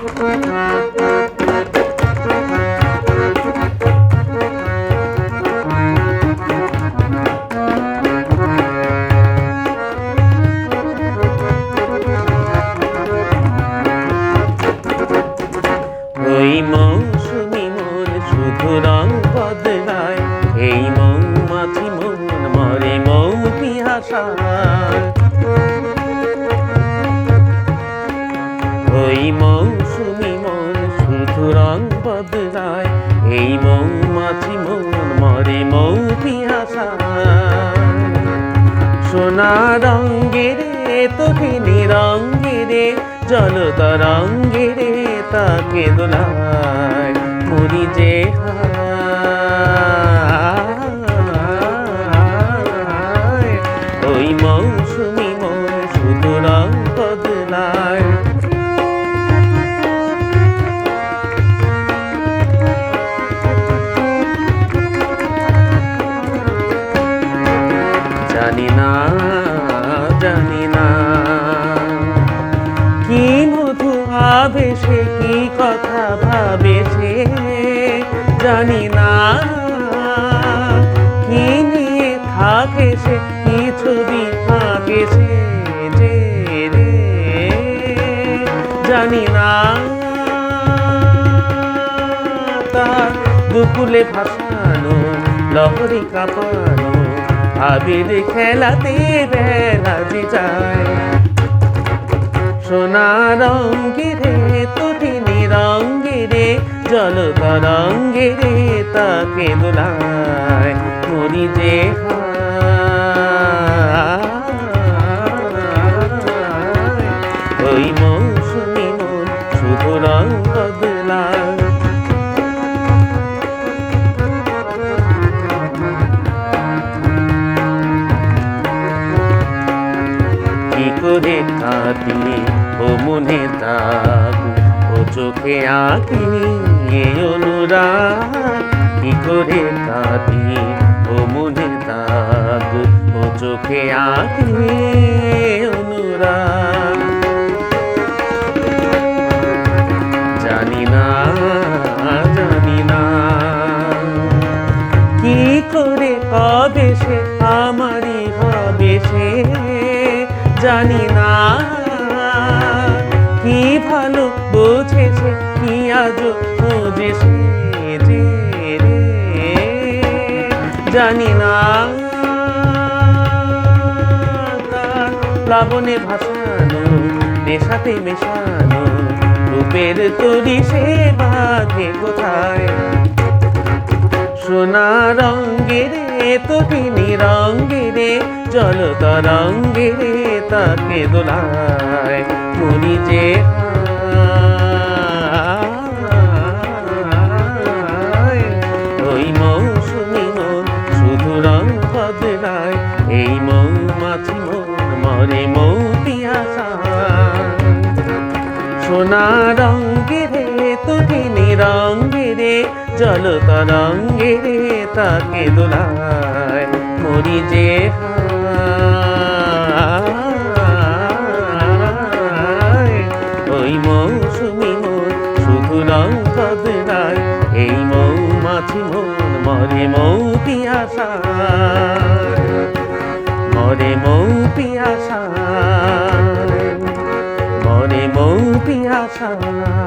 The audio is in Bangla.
ওই মৌসুমি মন শুধু রং এই মৌমাছি মন মরে মৌ পিয়াসায় মৌসুমি মন শুধু রং বদলায় এই মৌমাছি মন মরে মৌ পিয়াসায় সোনা রঙ্গেরে তোহিনী রঙ্গেরে জল তরঙ্গেরে তাকে দোলায় মরি যে হায়। জানি না জানি না। কি মধু আবেশে কি কথা ভাবে সে, জানি না। কি নিয়ে থাকে সে, কি ছবি আঁকে সে, যে রে, জানি না। তার দুকুলে ভাসানো, লহরি কাঁপানো আবির খেলাতে বেলা যে যায় সোনা রঙ্গিরে তুটিনি রঙ্গিরে জল তরঙ্গিরে তাকে দোলায় মরি যে। ওই মৌসুমি মন শুধু রং বদলায় করে কাঁদি, ও মনে দাগ ও চোখে আঁকি অনুরাগ। কি করে কাঁদি, ও মনে দাগ ও চোখে আঁকি অনুরাগ। জানি না জানি না। কি করে কবে সে আমারই হবে সে? জানি না। কি ভালো বুঝেছে, কি আজ বুঝেছে জানি না। প্লাবনে ভাসানো, নেশাতে মেশানো, রূপের তরি সে বাঘে কোথায়? সোনা রঙ্গেরে তোহিনী রঙ্গেরে জল তরঙ্গেরে তাকে দোলায় মরি যে। ওই মৌসুমি মন শুধু রং বদলায়, এই মৌমাছি মন মরে মৌ পিয়াসায় সোনা রঙ্গেরে তুহিনী রঙ্গেরে জল তরঙ্গেরে তাকে দোলায়, মরি যে ওই মৌসুমি মন শুধু রং বদলায়, এই মৌমাছি মন মরে মৌ পিয়াসায় মরে মৌ পিয়াসায় মরে মৌ পিয়াসায়